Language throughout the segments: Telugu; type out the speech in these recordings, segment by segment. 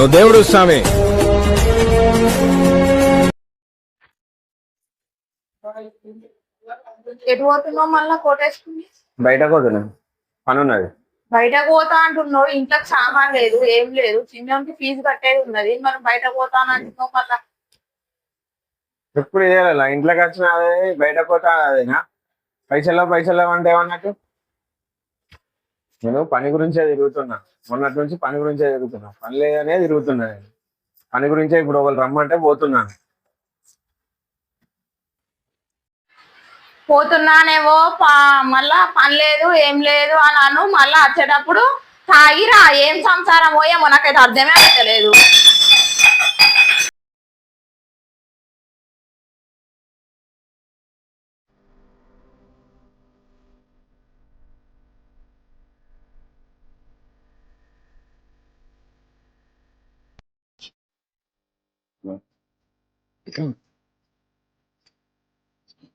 నువ్వు దేవుడు స్వామి. ఎటు పోతున్నావు మళ్ళా కోటేసుకుని బయటకు వదినా పని ఉన్నది. బయటకు పోతా అంటున్నావు ఇంట్లోకి సామాన్ లేదు ఏం లేదు. చిన్నకి ఫీజు కట్టేది ఉన్నది. మనం బయట పోతాను అంటున్నావు మళ్ళా. ఎప్పుడు ఇంట్లోకి వచ్చిన అదే బయటకు పోతా అదేనా? పైసలు పైసలు అంటే ఏమన్నట్టు? నేను పని గురించే తిరుగుతున్నా. మొన్నటి నుంచి పని గురించే తిరుగుతున్నా. పని లేదనే తిరుగుతున్నా నేను. పని గురించే ఇప్పుడు ఒకరు రమ్మంటే పోతున్నాను. పోతున్నానేవో పా- మళ్ళా పని లేదు ఏం లేదు అని అను మళ్ళా వచ్చేటప్పుడు తాగిరా ఏం సంసారం పోయేమో నాకైతే అర్థమే అవ్వలేదు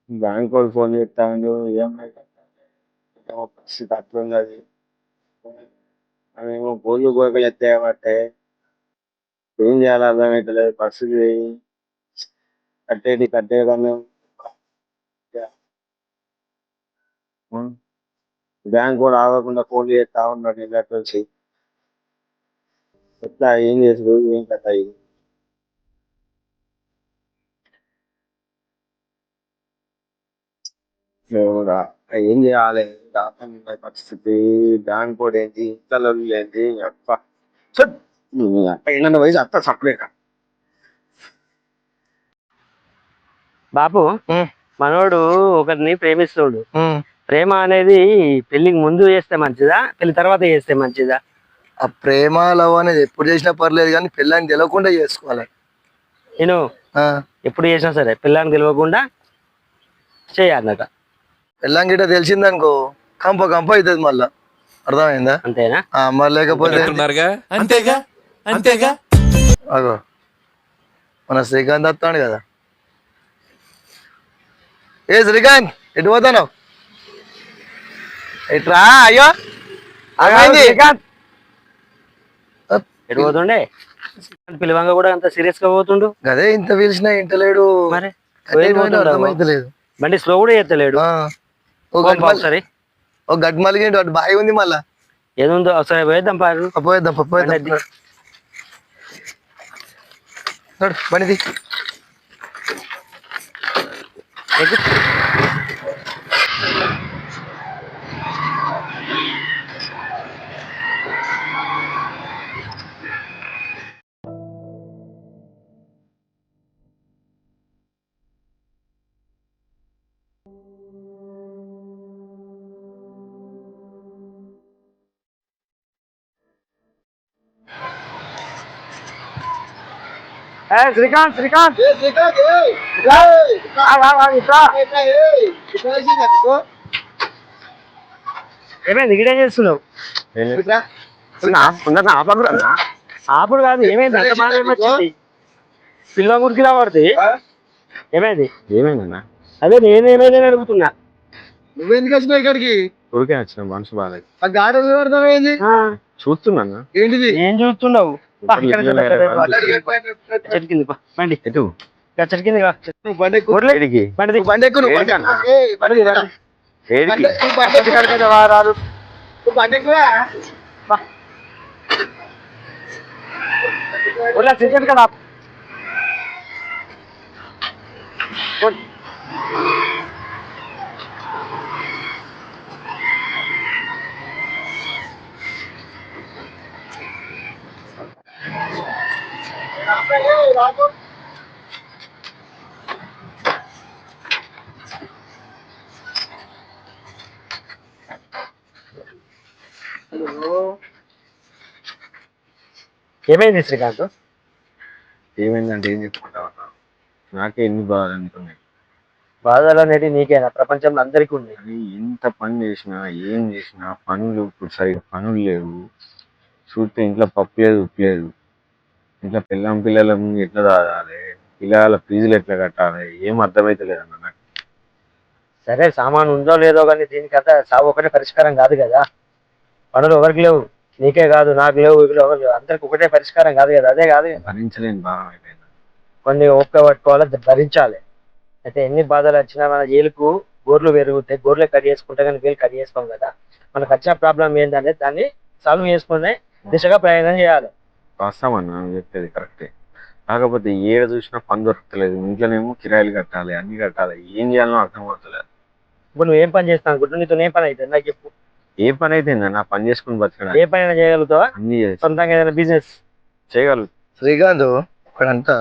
బ్యాంక్ వాళ్ళు ఫోన్ చేస్తాను ఏమో పరిస్థితి అట్లుంది అది అవేమో గోళ్ళు గోక ఎత్తాయబట్టే ఏం చేయాలో అర్థమవుతలేదు పరిస్థితి. కట్టేది కట్టే కానీ బ్యాంక్ కూడా ఆగకుండా ఫోన్ చేస్తా ఉన్నాడు ఇలాంటి వచ్చి ఎట్లా ఏం చేసుడు ఏం కథ ఇది? దేవుడా ఏం చేయాలి? దాని పరిస్థితి బ్యాంక్ కూడా ఏంటి? ఇంతలో ఏంటి? అప్ప పైన వయసు అత్త సపరేట్ బాపు మనోడు ఒకరిని ప్రేమిస్తుడు. ప్రేమ అనేది పెళ్ళికి ముందు చేస్తే మంచిదా? పెళ్ళి తర్వాత చేస్తే మంచిదా? ఆ ప్రేమ లవ్ అనేది ఎప్పుడు చేసినా పర్లేదు కానీ పెళ్ళాన్ని తెలియకుండా చేసుకోవాలి. నేను ఆ, ఎప్పుడు చేసినా సరే పిల్లని తెలియకుండా చేయాలన్నట పెళ్ళాం గిట్ట తెలిసిందనుకో కంప కంప అవుతుంది మళ్ళా. అర్థమైందా? అంతేనా? ఆ, మరి లేకపోతే అంటున్నారుగా అంతేగా? అంతేగా? అగో. మన శ్రీకాంత్ వస్తాడు కదా. ఏ శ్రీకాంత్ ఎటు పోతాను ఎట్రా? అయ్యో! ఎటు పోతుండే? పిలవంగా కూడా అంత సీరియస్గా పోతుండు? అదే ఇంత పిలిచినా ఇంటలేడు. మరి? అర్థమైతలేదు. బండి స్లో కూడా మల్- ఒకసారి. ఓ గడ్డి మలిగి అటు బాయి ఉంది మళ్ళా. ఏదుందో ఒకసారి పోయేద్దాం పారు. పోయేద్దాం పోయేద్దాం. నడు బండిది ఎక్కు. ఏ, శ్రీకాంత్ శ్రీకాంత్. ఏమైంది? ఇక్కడేం చేస్తున్నావు? ఆపుడు కాదు ఏమైంది? అంత బాగా ఏమొచ్చింది? పిల్ల మురికి రాబడుతుంది ఏమైంది? ఏమైందన్నా? అదే నేనేమైంది అని అడుగుతున్నా. నువ్వెందుకు వచ్చినావు ఇక్కడికి? ఊరికే వచ్చిన మనసు ఆ, చూస్తున్నా ఏంటిది? ఏం చూస్తున్నావు? చెట్టు కింది బండి. ఎటు? చెట్టు కింది బండి బండి. బండి బండి దిగు, రా. ఏడికి నువ్వు బండి ఎక్కు. ఇక్కడ కదా వా, రాదు నువ్వు బండి ఎక్కురా. బా. వదిలే, చెట్టు కదా వద్. ఏమైంది శ్రీకాంత్? ఏమైందంటే ఏం చెప్పుకుంటావు నాకే ఎన్ని బాధలు అనుకున్నాయి బాధలు అనేది నీకేనా? ప్రపంచంలో అందరికీ కానీ ఎంత పని చేసినా ఏం చేసినా పనులు ఇప్పుడు సరిగ్గా పనులు లేవు. చూస్తే ఇంట్లో పప్పు లేదు ఉప్పు లేదు. ఇంట్లో పిల్లం పిల్లల ఎట్లా తాగాలి పిల్లల ఫీజులు ఎట్లా కట్టాలి? ఏం అర్థమైతలేదు అన్న నాకు. సరే సామాన్ ఉందో లేదో కానీ దీనికంతా సాగు ఒకటే పరిష్కారం కాదు కదా. పనులు ఎవరికి లేవు? నీకే కాదు నాకు లేవు ఇవి లేవు, లేవు. అందరికి ఒకటే పరిష్కారం కాదు కదా. అదే కాదు. భరించలేని భావం అయిపోయింది. కొన్ని ఓపిక పట్టుకోవాలి భరించాలి. అయితే ఎన్ని బాధలు వచ్చినా మన ఏలుకు గోర్లు పెరుగుతాయి. గోర్లే కట్ చేసుకుంటే కానీ వేలు కట్ చేసుకోం కదా. మనకు వచ్చిన ప్రాబ్లం ఏంటంటే దాన్ని సాల్వ్ చేసుకునే దిశగా ప్రయాణం చేయాలి. వాస్తవం నువ్వు చెప్పేది కరెక్టే. కాకపోతే ఏడ చూసినా పని దొరకలేదు ఇంట్లోనేమో కిరాయిలు కట్టాలి అన్ని కట్టాలి. ఏం చేయాలో అర్థం అవుతలేదు ఇప్పుడు నువ్వు ఏం పని చేస్తాను గుడ్డు నీతో ఏం పని అవుతుంది? నాకు చెప్పు. ఏ పని అయితే నా పని చేసుకుని బతకడానికి ఏ పని అయినా చేయగలుగుతావా? అన్ని సొంతంగా ఏదైనా బిజినెస్? చేయగలుగు శ్రీకాంత్ ఇక్కడంతా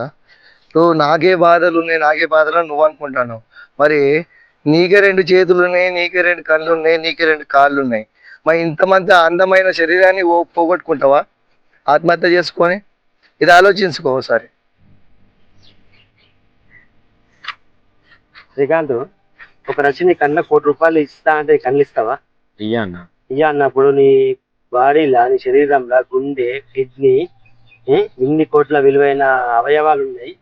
నువ్వు నాకే బాధలు ఉన్నాయి నాకే బాధలు అని నువ్వు అనుకుంటాను మరి నీకే రెండు చేతులు ఉన్నాయి నీకే రెండు కళ్ళు ఉన్నాయి నీకే రెండు కాళ్ళు ఉన్నాయి. మరి ఇంతమంది అందమైన శరీరాన్ని ఓ- పోగొట్టుకుంటావా? ఆత్మహత్య చేసుకొని ఇది ఆలోచించుకో ఒకసారి. శ్రీకాంత్ ఒక రచన కన్నా కోటి రూపాయలు ఇస్తా అంటే కళ్ళు ఇస్తావా ఇయ్యా అన్న. ఇయ్య అన్నప్పుడు నీ బాడీలా నీ శరీరంలో గుండె కిడ్నీ ఇన్ని కోట్ల విలువైన అవయవాలు ఉన్నాయి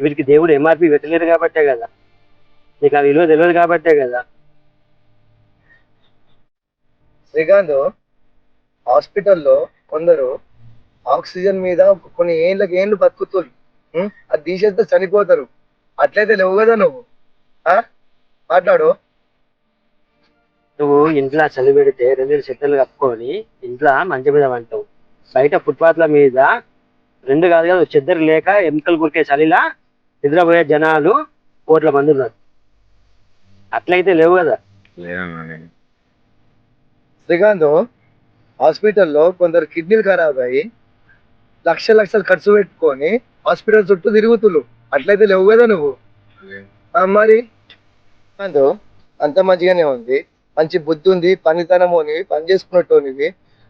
వీటికి దేవుడు ఎంఆర్పి పెట్టలేరు కాబట్టే కదా. నీకు ఆ విలువ తెలియదు కాబట్టే కదా. శ్రీకాంత్ హాస్పిటల్లో కొందరు ఆక్సిజన్ మీద కొన్ని ఏళ్ళకి ఏళ్ళు బతుకుతారు? అది తీసేస్తే చనిపోతారు. అట్లయితే లేవు కదా నువ్వు. ఆ? మాట్లాడు. నువ్వు ఇంట్లో చలి పెడితే రెండు చెత్తలు కప్పుకొని ఇంట్లో మంచి మీద అంటావు బయట ఫుట్పాత్ల మీద రెండు కాదు కదా చెద్దరు లేక ఎముకలు కురికే చలిలా నిద్రపోయే జనాలు కోట్ల మంది ఉన్నారు. అట్లయితే లేవు కదా. శ్రీకాంత్ హాస్పిటల్లో కొందరు కిడ్నీలు ఖరాబ్ అయ్యి లక్ష లక్షలు ఖర్చు పెట్టుకొని హాస్పిటల్ చుట్టూ తిరుగుతులు అట్లయితే లేవు కదా నువ్వు? ఆ మరి? శ్రీకాంత్ అంత మంచిగానే ఉంది. మంచి బుద్ధి ఉంది పనితనం ఉంది పని చేసుకున్నట్టు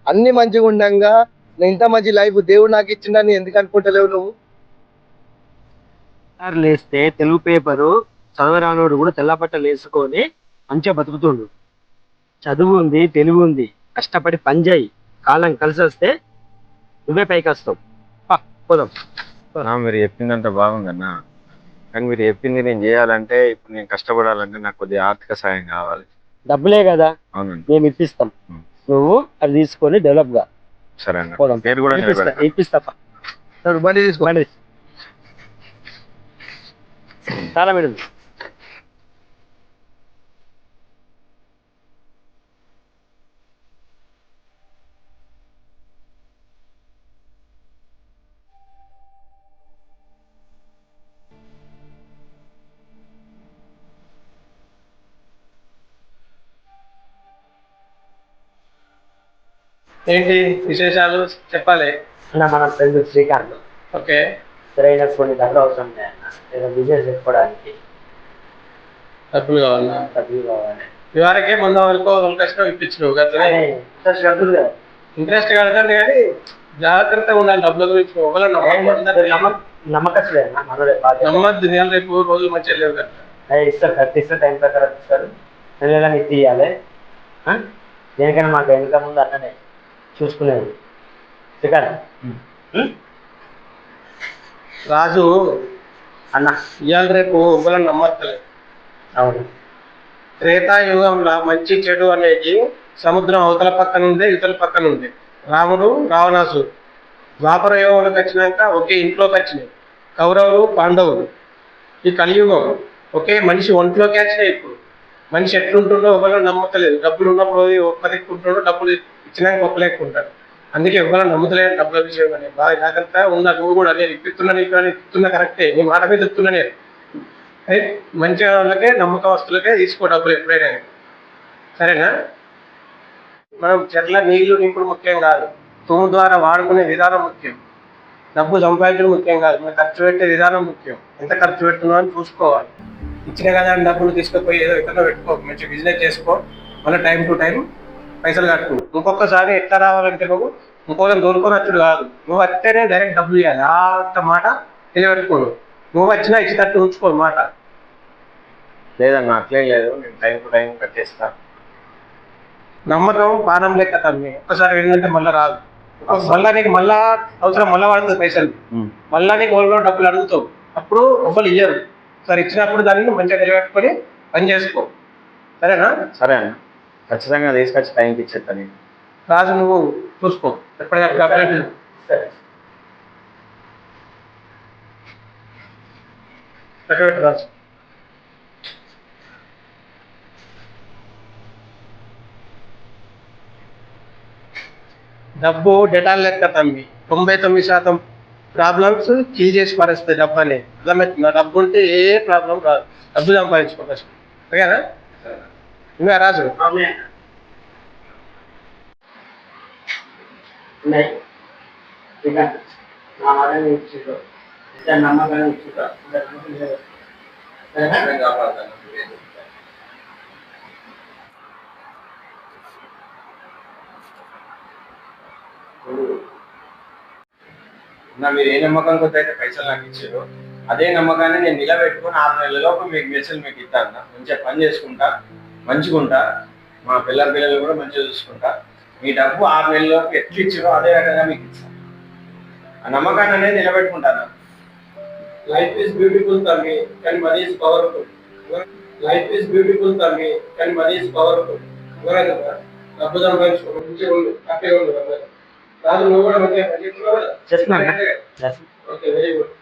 అన్ని మంచిగా ఉండంగా నేను ఇంత మంచి లైఫ్ దేవుడు నాకు ఇచ్చిండని ఎందుకు అనుకుంటలేవు నువ్వు? సార్ లేస్తే తెలుగు పేపరు చదవరానోడు కూడా తెల్లబట్టలు వేసుకొని మంచిగా బతుకుతుండు. చదువు ఉంది తెలివి ఉంది. కష్టపడి పని చేయి. కాలం కలిసి వస్తే నువ్వే పైకి వస్తావు. పోదాం. నా మీరు చెప్పిందంటే బాగుందన్నా. కానీ మీరు చెప్పింది నేను చేయాలంటే ఇప్పుడు నేను కష్టపడాలంటే నాకు కొద్దిగా ఆర్థిక సాయం కావాలి. డబ్బులే కదా. అవునండి. మేము ఇప్పిస్తాం. నువ్వు అది తీసుకొని డెవలప్గా. సరే అన్న. పోదాం. పేరు కూడా ఇప్పిస్తా బండి తీసుకో. బండి. తాళం ఏంటి విశేషాలు? చెప్పాలి. అన్న మన ఫ్రెండ్ శ్రీకాంత్. ఓకే. సరైన కొన్ని డబ్బులు అవసరం అన్న. ఏదో బిజినెస్ పెట్టుకోవడానికి డబ్బులు కావాలన్నా డబ్బులు కావాలి. ఇవరకే ముందు వరకు కష్టం ఇప్పించు కదా. ఇంట్రెస్ట్ కడతాను కానీ జాగ్రత్తగా ఉండాలి డబ్బుల గురించి నమ్మకస్తులే. నమ్మద్దు నేను రేపు రోజులు మంచిగా లేవు కదా. ఇస్తారు కరెక్ట్ ఇస్తారు టైం ప్రకారం ఇస్తారు. నెల నెల ఆ? దేనికైనా మాకు వెనక ముందు అన్ననే. చూసుకునేది. శ్రీకాంత్? రాజు అన్న ఇవాళ రేపు ఒకవేళ నమ్మట్లేదు అవును. త్రేతాయుగంలో మంచి చెడు అనేది సముద్రం అవతల పక్కన ఉంది ఇవతల పక్కన ఉంది. రాముడు రావణాసుడు ద్వాపర యుగంలోకి వచ్చినాక ఒకే ఇంట్లోకి వచ్చినాయి. కౌరవులు పాండవులు ఈ కలియుగం ఒకే మనిషి ఒంట్లోకి వచ్చినాయి ఇప్పుడు. మనిషి ఎట్లుంటుండో ఒకరు నమ్మకలేదు డబ్బులు ఉన్నప్పుడు ఒక్కరిక్కుంటుండో డబ్బులు ఇచ్చినాక ఒక్కలేకుంటాడు అందుకే ఎవరు నమ్ముతలేని డబ్బుల విషయం అని బాగా జాగ్రత్త ఉన్నా నువ్వు కూడా నేను ఇప్పిస్తున్నా నీకు అని ఇస్తున్నా కరెక్టే. నీ మాట మీద ఇస్తున్నా నేను. మంచి వాళ్ళకే నమ్మకస్తులకే తీసుకో డబ్బులు ఎప్పుడైనా. సరేనా? మనం చెట్ల నీళ్ళు నింపుడు ముఖ్యం కాదు. తుమ్ము ద్వారా వాడుకునే విధానం ముఖ్యం. డబ్బు సంపాదించడం ముఖ్యం కాదు. మనం ఖర్చు పెట్టే విధానం ముఖ్యం. ఎంత ఖర్చు పెడుతున్నావు అని చూసుకోవాలి. ఇచ్చిన కదా అని డబ్బులు తీసుకుపోయి ఏదో ఎక్కడో పెట్టుకో. మంచి బిజినెస్ చేసుకో. మళ్ళీ టైం టు టైం పైసలు కట్టు ఇంకొకసారి ఎట్లా రావాలంటే నువ్వు ఇంకోళ్ళని దొరుకుని వచ్చుడు కాదు. నువ్వు వస్తేనే డైరెక్ట్ డబ్బులు ఇవ్వాలి ఆ మాట నిలబెట్టుకోడు నువ్వు వచ్చినా ఇచ్చినట్టు ఉంచుకో మాట. లేదన్నా అట్లేం లేదు. నేను టైం టు టైం కట్టేస్తా. నమ్మకం పానం లెక్క తమ్మి. ఒక్కసారి వెళ్ళిందంటే మళ్ళీ రాదు. మళ్ళా నీకు మళ్ళా అవసరం మళ్ళా పడుతుంది పైసలు. మళ్ళా నీకు వాళ్ళు డబ్బులు అడుగుతావు. అప్పుడు డబ్బులు ఇయ్యరు. సరే ఇచ్చినప్పుడు దాన్ని మంచిగా నిలబెట్టుకొని పని చేసుకో. సరేనా? సరే అన్న. ఖచ్చితంగా తీసుకొచ్చి టైంకి ఇచ్చేస్తా నేను. రాజు నువ్వు చూసుకో. ఎప్పటికప్పుడు అప్డేట్ పెట్టు రాసు. డబ్బు డెటాల్ లెక్క తమ్మి. తొంభై తొమ్మిది శాతం ప్రాబ్లమ్స్ కిల్ చేసి పరేస్తాయి డబ్బు అనేది అర్థమవుతుందా డబ్బు ఉంటే ఏ ప్రాబ్లం రాదు. డబ్బు సంపాదించుకోవచ్చు ఓకేనా? ఇంకా రాజు. మీరు ఏ నమ్మకం కొద్ది అయితే పైసలు నాకు ఇచ్చారు అదే నమ్మకాన్ని నేను నిలబెట్టుకుని ఆరు నెలలలోపు మీకు మెసేజ్ మీకు ఇస్తాను. మంచిగా పని చేసుకుంటా. మంచిగా ఉంటా. మా పిల్లల పిల్లలు కూడా మంచిగా చూసుకుంటా. మీ డబ్బు ఆరు నెలలలోపు ఎట్లు ఇచ్చారో అదే రకంగా మీకు ఇస్తాను ఆ నమ్మకాన్ని అనేది నిలబెట్టుకుంటాను. లైఫ్ ఈస్ బ్యూటిఫుల్ తమ్మి కానీ money is powerful life is beautiful తమ్మి కానీ మనీ ఈస్ పవర్ఫుల్ ఎవరైనా డబ్బు సంపాదించుకో మంచిగా ఉండు హ్యాపీగా ఉండు అందరూ. రాజు నువ్వు కూడా మంచిగా. ఓకే వెరీ గుడ్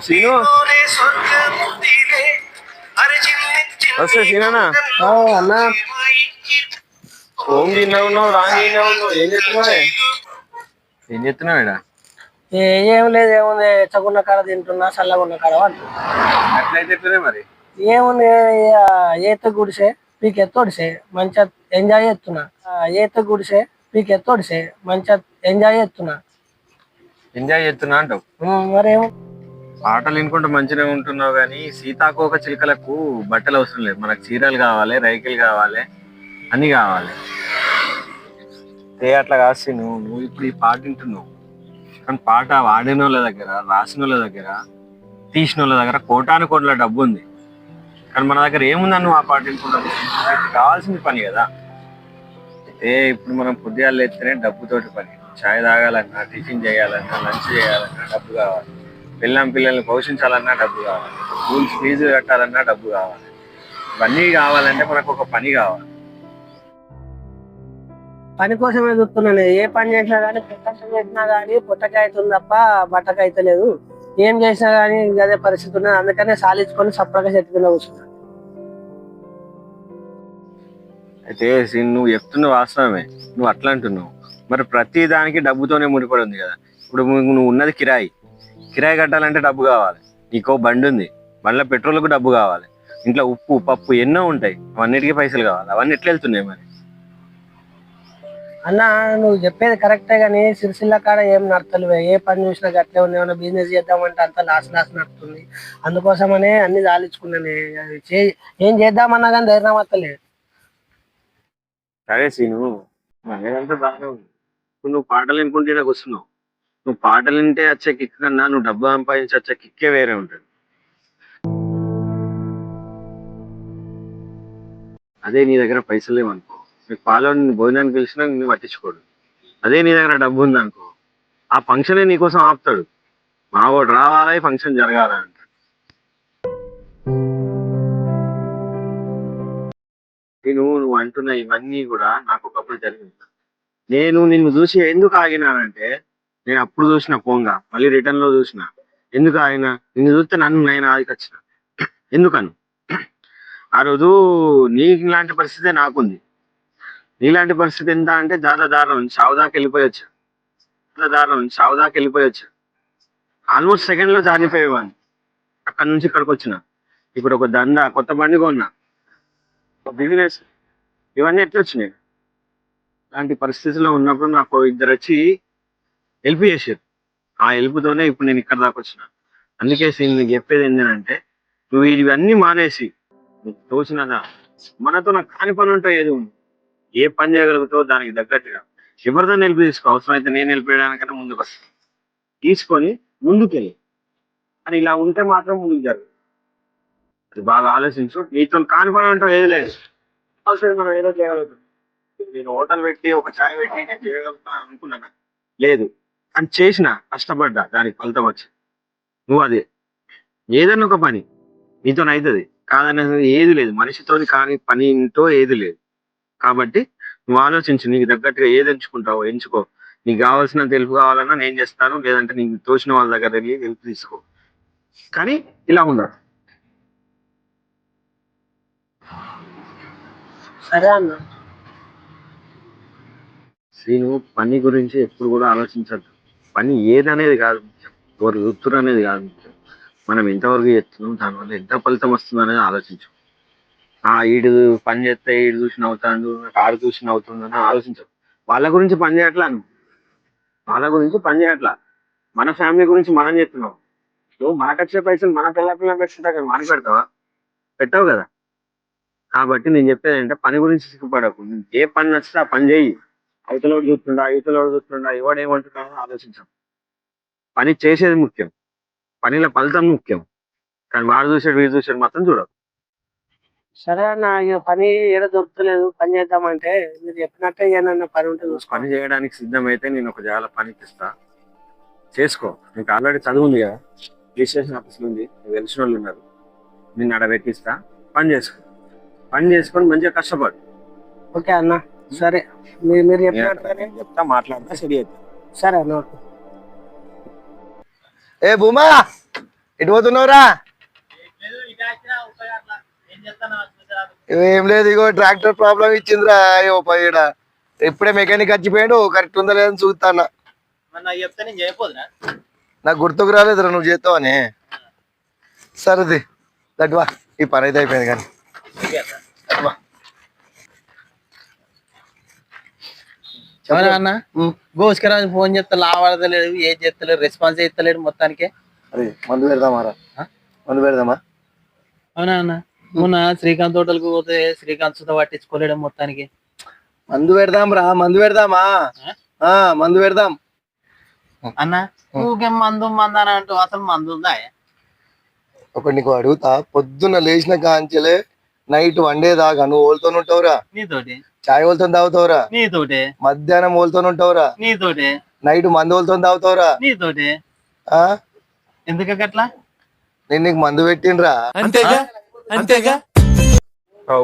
సీను వస్తే సీనా అన్న. ఓం తిన్నా ఉన్నావు రాంగ్ తిన్నా ఉన్నావు. ఏం చెప్తున్నావు ఏం చెప్తున్నావు ఇక్కడ ఏ- ఏం లేదు ఏముంది ఎచ్చగున్న కాడ తింటున్నా చల్లగున్న కాడ అంటున్నా. అట్లయితే మరి? ఏముంది ఈత గుడిసే పీక్ ఎత్తోడిసే మంచిగా ఎంజాయ్ చేస్తున్నా. ఈత గుడిసే పీక్ ఎత్తోడిసే మంచిగా ఎంజాయ్ చేస్తున్నా. ఎంజాయ్ చేస్తున్నా అంటావు. ఉమ్, మరేం పాటలు వినుకుంటూ మంచిగా ఉంటున్నావు కానీ సీతాకోక చిలుకలకు బట్టలు అవసరం లేదు. మనకు చీరలు కావాలి రైకిలు కావాలి అన్ని కావాలి. ఏ అట్లా కాసి నువ్వు నువ్వు ఇప్పుడు ఈ పాట వింటున్నావు. కానీ పాట వాడిన వాళ్ళ దగ్గర రాసిన వాళ్ళ దగ్గర తీసిన వాళ్ళ దగ్గర కోటాను కోట్ల డబ్బు ఉంది. కానీ మన దగ్గర ఏముందని నువ్వు ఆ పాట వినుకుంటావు? కావాల్సిన పని కదా. ఏ ఇప్పుడు మనం పొద్దుగాలు ఎత్తేనే డబ్బుతోటి పని. చాయ్ తాగాలన్నా టిఫిన్ చేయాలన్నా లంచ్ చేయాలన్నా డబ్బు కావాలి. పిల్లం పిల్లల్ని పోషించాలన్నా డబ్బు కావాలి. స్కూల్స్ ఫీజు కట్టాలన్నా డబ్బు కావాలి. ఇవన్నీ కావాలంటే మనకు ఒక పని కావాలి. పని కోసమే చూస్తున్నాను. ఏ పని చేసినా గానీ పొట్ట చేసినా గానీ పొట్టకైతుంది తప్ప బట్టకైతలేదు ఏం చేసినా గానీ అదే పరిస్థితి ఉన్నది. అందుకనే సాలించుకొని సప్పగా చెట్టు కింద కూర్చున్నా. అయితే నువ్వు చెప్తున్న వాస్తవమే. నువ్వు అట్లా అంటున్నావు. మరి ప్రతి దానికి డబ్బుతోనే ముడిపడి ఉంది కదా. ఇప్పుడు నువ్వు ఉన్నది కిరాయి. కిరాయి కట్టాలంటే డబ్బు కావాలి. నీకో బండి ఉంది. బండ్ల పెట్రోల్కు డబ్బు కావాలి. ఇంట్లో ఉప్పు పప్పు ఎన్నో ఉంటాయి. అవన్నిటికీ పైసలు కావాలి. అవన్నీ ఎట్లా వెళ్తున్నాయి మరి? అన్న నువ్వు చెప్పేది కరెక్టే గానీ సిరిసిల్ల కాడ ఏం నడతలేవే. ఏ పని చూసినా గట్లే ఉంది. ఏమైనా బిజినెస్ చేద్దామంటే అంత లాస్ లాస్ నడుతుంది. అందుకోసమనే అన్ని చే- ఏం చేద్దామన్నా కానీ ధైర్యం వస్తలేదు సరే సీను నువ్వు పాటలు వినుకుంటే నాకు వస్తున్నావు నువ్వు పాటలు వింటే వచ్చే కిక్ కన్నా నువ్వు డబ్బు సంపాదించి వచ్చే కిక్కే వేరే ఉంటుంది. అదే నీ దగ్గర పైసలు లేవనుకో. నీకు పాలో భోజనానికి పిలిచినా నిన్ను పట్టించుకోడు. అదే నీ దగ్గర డబ్బు ఉందనుకో. ఆ ఫంక్షనే నీకోసం ఆపుతాడు. మా వాడు రావాలి ఫంక్షన్ జరగాల అంటాడు. నేను నువ్వు అంటున్న ఇవన్నీ కూడా నాకు ఒకప్పుడు జరిగింది నేను నిన్ను చూసి ఎందుకు ఆగినానంటే నేను అప్పుడు చూసిన పోంగా మళ్ళీ రిటర్న్లో చూసిన. ఎందుకు ఆయన? నిన్ను చూస్తే నన్ను నేను ఆదికొచ్చిన ఎందుకను? ఆ రోజు నీలాంటి పరిస్థితే నాకుంది. నీలాంటి పరిస్థితి ఎంత అంటే దాదా దారుణం సావుదాకి దాకా వెళ్ళిపోయొచ్చు దాదా దారుణం చావు వెళ్ళిపోయొచ్చు ఆల్మోస్ట్ సెకండ్లో జారిపోయేవాడిని. అక్కడ నుంచి ఇక్కడికి వచ్చిన. ఇప్పుడు ఒక దండ కొత్త బండి కొన్నా. ఒక బిజినెస్ ఇవన్నీ ఎట్లా వచ్చినాయి? అలాంటి పరిస్థితుల్లో ఉన్నప్పుడు నాకు ఇద్దరు వచ్చి హెల్ప్ చేశారు. ఆ హెల్ప్తోనే ఇప్పుడు నేను ఇక్కడ దాకా వచ్చిన. అందుకే నేను చెప్పేది ఏంటంటే నువ్వు ఇవన్నీ మానేసి నువ్వు తోచినదా మనతో నాకు కాని పని ఉంటే ఏది ఉంది? ఏ పని చేయగలుగుతావో దానికి తగ్గట్టుగా. ఎవరితో నిలిపి తీసుకో. అవసరం అయితే నేను నిలిపేయడానికైనా ముందుకు వస్తా. తీసుకొని ముందుకెళ్ళి. అని ఇలా ఉంటే మాత్రం ముందుకు జరగదు అది బాగా ఆలోచించు. నీతో కాని పని ఉంటావు ఏది లేదు. అవసరం మనం ఏదో చేయగలుగుతాం. నేను హోటల్ పెట్టి ఒక చాయ్ పెట్టి నేను చేయగలుగుతాను అనుకున్నాను. లేదు. అని చేసిన కష్టపడ్డా దానికి ఫలితం వచ్చి నువ్వు అదే. ఏదన్నా ఒక పని నీతో అవుతుంది కాదనేది ఏది లేదు. మనిషితో కాని పని ఇంటో ఏది లేదు. కాబట్టి నువ్వు ఆలోచించు నీకు తగ్గట్టుగా ఏది ఎంచుకుంటావో ఎంచుకో. నీకు కావాల్సిన తెలుపు కావాలన్నా నేను చేస్తాను. లేదంటే నీకు తోచిన వాళ్ళ దగ్గర వెళ్ళి హెల్ప్ తీసుకో. కానీ ఇలా ఉండదు సరే అన్న. శ్రీను పని గురించి ఎప్పుడు కూడా ఆలోచించద్దు. పని ఏదనేది కాదు ముఖ్యం. ఎవరు చూస్తున్నారు అనేది కాదు ముఖ్యం. మనం ఎంతవరకు చేస్తున్నాం దానివల్ల ఎంత ఫలితం వస్తుంది అనేది ఆలోచించు. ఆ ఈడు పని చేస్తే ఈడు చూసి నవ్వుతాడు ఆడు చూసి నవ్వుతుంది అని వాళ్ళ గురించి పని చేయట్లా నువ్వు? వాళ్ళ గురించి పని చేయట్లా? మన ఫ్యామిలీ గురించి మనం చెప్తున్నాం నువ్వు మనకు వచ్చే పైసలు మన పిల్ల పిల్లలు పెట్టుకుంటా కదా మనకి పెడతావా? పెట్టావు కదా. కాబట్టి నేను చెప్పేది ఏంటంటే పని గురించి సిగ్గుపడకు. ఏ పని నచ్చితే ఆ పని చేయి. అవతలోడు చూస్తుండా చూస్తుండా ఎవడు ఏమంటున్నాడో ఆలోచించాం. పని చేసేది ముఖ్యం. పనిలో ఫలితం ముఖ్యం. కానీ వాడు చూసాడు వీడు చూసాడు మాత్రం చూడదు సరే అన్న ఇక పని ఏదో దొరుకుతలేదు పని చేద్దామంటే మీరు చెప్పినట్టే ఏమన్నా పని ఉంటే చూసుకోండి పని చేయడానికి సిద్ధమైతే నేను ఒక జాల పని ఇస్తా చేసుకో. నీకు ఆల్రెడీ చదువు ఉంది కదా రిజిస్ట్రేషన్ ఆఫీస్ ఉంది నీకు తెలిసిన వాళ్ళు ఉన్నారు. నిన్ను పెట్టిస్తా పని చేసుకో. పని చేసుకొని మంచిగా కష్టపడు. ఓకే అన్న. సరే మీరు మీరు నేను చెప్పినట్టుగానే చెప్తా మాట్లాడతా సరి అవుతుంది సరే ఓకే. ఏ భూమా ఎటు పోతున్నావురా? ఏం లేదు ఇగో ట్రాక్టర్ ప్రాబ్లం ఇచ్చిందిరా అయ్యో పైడ ఇప్పుడే మెకానిక్ వచ్చిపోయాడు కరెక్ట్ ఉందా లేదని చూస్తానా నాకు గుర్తుకు రాలేదురా నువ్వు చేస్తావని సరేది దట్వా ఈ పని అయితే అయిపోయింది కానీ. అవునా అన్న. గోస్కరాజు ఫోన్ చేస్తే లావాడతలేదు ఏం చేస్తలేడు రెస్పాన్స్ చేస్తలేడు మొత్తానికి. అరే మందు పెడదామా రా? ఆ? మందు పెడదామా? అవునా అన్న? మొన్న శ్రీకాంత్ హోటల్కి పోతే శ్రీకాంత్ సుత పట్టించుకోలేడు మొత్తానికి. మందు పెడదాం రా మందు పెడదామా? ఆ? మందు పెడదాం. అన్న ఊకే మందు మందు అని అంటూ అసలు మందు ఉందా? ఒకటి నీకు అడుగుతా పొద్దున్న లేచిన కాంచెలే నైట్ వండే దాకా నువ్వు ఓల్తో ఉంటావురా. నీతోటి? చాయ్ ఓల్తో తాగుతావురా. నీతోటి. మధ్యాహ్నం ఓల్తో ఉంటావురా. నీతోటి. నైట్ మందు ఓల్తో తాగుతావురా. నీతోటి. ఆ? ఎందుకు నేను నీకు మందు పెట్టిండ్రా. అంతేగా? అంతేగా?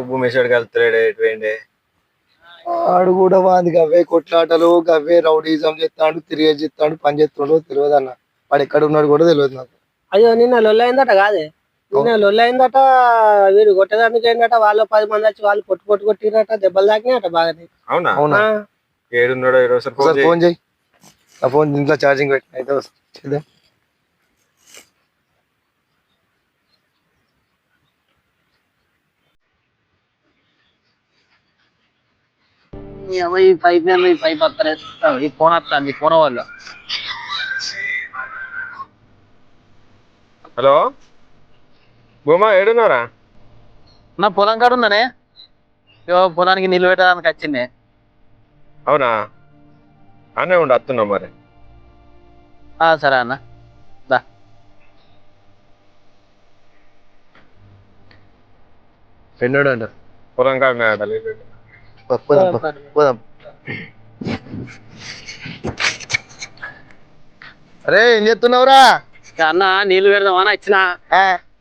భూమేశ్వర్ కలుతున్నాడు ఎటువంటి ఆడు కూడా వాది గవ్వే కొట్లాటలు గవ్వే రౌడీజం చేస్తాడు తిరిగే చేస్తాడు పని చేస్తాడు తెలియదు అన్న వాడు ఎక్కడ ఉన్నాడు కూడా తెలియదు నాకు. అయ్యో నిన్న లొల్లైందట కాదే? నిన్న లొల్లైందట వీడు కొట్టడానికి అయిందట వాళ్ళు పది మంది వచ్చి వాళ్ళు పొట్టు పొట్టు కొట్టిరట దెబ్బలు తాకినాయట బాగానే. అవునా? అవునా ఆ, ఏడున్నాడో ఈరోజు సార్ ఒకసారి ఫోన్ చేయి. నా ఫోన్ ఇంట్లో ఛార్జింగ్ పెట్టి అయితే వస్తా. చేద్దాం. ఈ పైప్ ఈ పైప్ వస్తలేదు ఈ ఫోన్ వస్తుంది ఫోన్ వాళ్ళు హలో? భూమా ఏడున్నారా నా పొలం కాడ ఉన్నానే. ఇగో పొలానికి నీళ్ళు పెట్టడానికి వచ్చింది. అవునా? అనే ఉండి వస్తున్నా మరి. ఆ, సరే అన్న. దా. పొలం కాడ పోదాం పో, పోదాం. అరే ఏం చేస్తున్నావురా? ఇక అన్న నీళ్ళు పెడదామని వచ్చిన.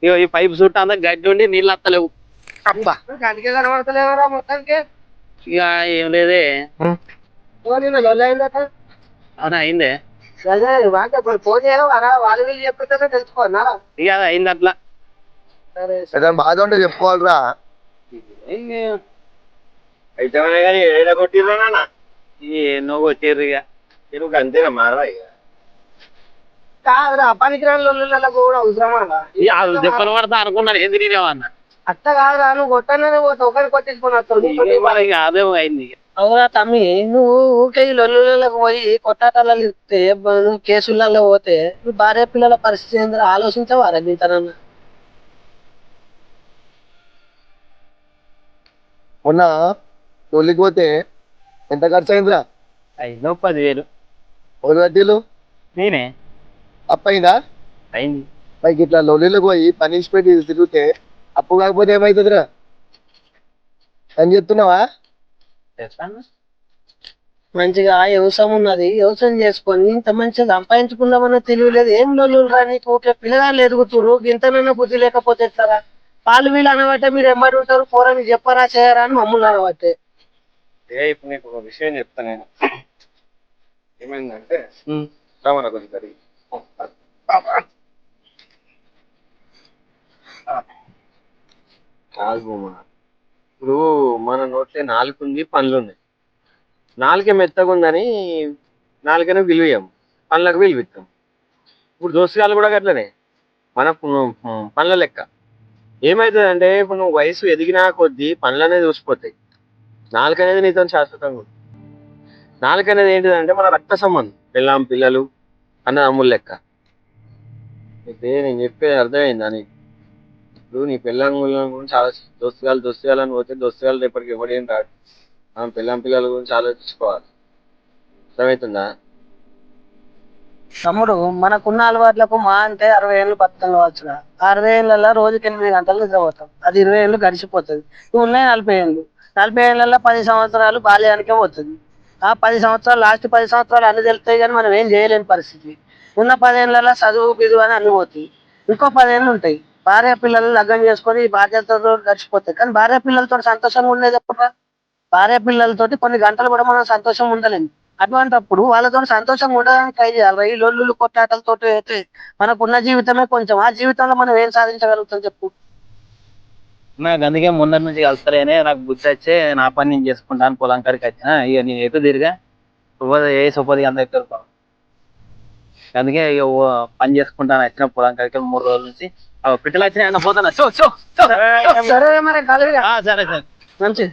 ఇగో ఈ పైప్ చుట్టూ అంతా గడ్డి ఉండి నీళ్ళు వస్తలేవు అబ్బా. గంటకే కనబడతలేవరా మొత్తానికి? ఇక ఏం లేదే. అవునా అయిందే? ఫోన్ వాళ్ళు వీళ్ళు చెప్తే తెలుసుకోనా ఇక అది అయింది అట్లా. సరే ఏదైనా బాధ ఉంటే చెప్పుకోవాలిరా. అయితే కొట్టిర్రా ఎన్నో కొట్టిర్రు ఇక తిరుగు అంతేనా మారా ఇక కాదురా పనికిరాని లొల్లులకు కూడా అవసరమా? ఈ ఆ దెబ్బలు పడతా అనుకున్నాను ఏం తిరిగినావన్న అట్ట కాదురా నువ్వు పోతే కొట్టించుకుని అదే అయింది. అవునా తమ్మి నువ్వు ఊకే లొల్లులకు పోయి కొట్టాటాలలో ఇస్తే నువ్వు కేసులలో పోతే నువ్వు భార్య పిల్లల పరిస్థితి ఏందో ఆలోచించవారా నీ తనన్న మొన్న తొలికి పోతే ఎంత ఖర్చు అయిందిరా అయిందో పదివేలు. ఒక వడ్డీలు నేనే. అప్పయిందా? అయింది. పైకి ఇట్లా లొల్లిలకు పోయి పనిష్మెంట్ తిరిగితే అప్పు కాకపోతే ఏమవుతుందిరా అని చెప్తున్నావా? చేస్తాను మంచిగా వ్యవసాయం ఉన్నది వ్యవసాయం చేసుకొని ఇంత మంచిగా సంపాదించుకుందామన్న తెలియలేదు ఏం లొల్లు రా నీకు? ఊకే పిల్లగాళ్ళు ఎదుగుతురు ఇంతనన్నా బుద్ధి లేకపోతే ఎట్లరా? పాలు వీళ్ళు అనబట్టే మీరు ఎంబడి ఉంటారు. పోరని చెప్పరా చేయరా అని మమ్మల్ని అనబట్టే. ఏ ఇప్పుడు నీకు ఒక విషయం చెప్తా నేను. ఏమైందంటే రామన్న కొంచెం కాదు బొమ్మ ఇప్పుడు మన నోట్లో నాలుగు ఉంది పనులు ఉన్నాయి నాలుగే మెత్తగా ఉందని నాలుకనే విలువేయం పనులకు విలువిస్తాం ఇప్పుడు దోసకాయలు కూడా అట్లనే. మన పనుల లెక్క. ఏమవుతుంది అంటే ఇప్పుడు నువ్వు వయసు ఎదిగినా కొద్దీ పనులు అనేది చూసిపోతాయి నాలుగు అనేది నీతో శాశ్వతంగా ఉంది నాలుగు అనేది ఏంటిదంటే మన రక్త సంబంధం. పిల్లం పిల్లలు అన్న అమ్ములు లెక్క. అయితే నేను చెప్పేది అర్థమైందా నీకు? ఇప్పుడు నీ పిల్లల గురించి చాలా దోస్తుగాలు దోస్తుగాలని పోతే దోస్తుగాలు రేపటికి ఎవడేం రాడు? మనం పిల్లం పిల్లల గురించి ఆలోచించుకోవాలి. అర్థమవుతుందా తమ్ముడు మనకున్న అలవాట్లకు మా అంటే అరవై ఏళ్ళు బతుకం కావచ్చు అరవై ఏళ్ళ రోజుకి ఎనిమిది గంటలు నిద్రపోతాం. అది ఇరవై ఏళ్ళు గడిచిపోతుంది. ఉన్నాయి నలభై ఏళ్ళు. నలభై ఏళ్ళ పది సంవత్సరాలు బాల్యానికే పోతుంది. ఆ పది సంవత్సరాలు లాస్ట్ పది సంవత్సరాలు అన్ని తెలుస్తాయి కానీ మనం ఏం చేయలేని పరిస్థితి. ఉన్న పదేళ్ళలో చదువు బిదువు అని అన్ని పోతాయి. ఇంకో పదేళ్ళు ఉంటాయి. భార్య పిల్లలు లగ్నం చేసుకొని బాధ్యతతో గడిచిపోతాయి. కానీ భార్య పిల్లలతో సంతోషంగా ఉండేది ఎప్పుడు భార్య పిల్లలతోటి కొన్ని గంటలు కూడా మనం సంతోషంగా ఉండలేము. అటువంటప్పుడు వాళ్ళతో సంతోషంగా ఉండడానికి ట్రై చేయాలి ఈ లొల్లులు కొట్టాటలతో అయితే మనకున్న జీవితమే కొంచెం. ఆ జీవితంలో మనం ఏం సాధించగలుగుతాం చెప్పు? నాకు అందుకే ముందర నుంచి కలుస్తలేనే నాకు బుద్ధి వచ్చే నా పని నేను చేసుకుంటాను పొలం కాడికి వచ్చిన ఇక నేను ఎటు తిరిగా? సుపది ఏ సుపది అందరికి దొరకవు అందుకే ఇక పని చేసుకుంటాను వచ్చిన పొలం కాడికి మూడు రోజుల నుంచి. పిట్టలు వచ్చినాయి అన్న పోతాను? సరే సరే మంచి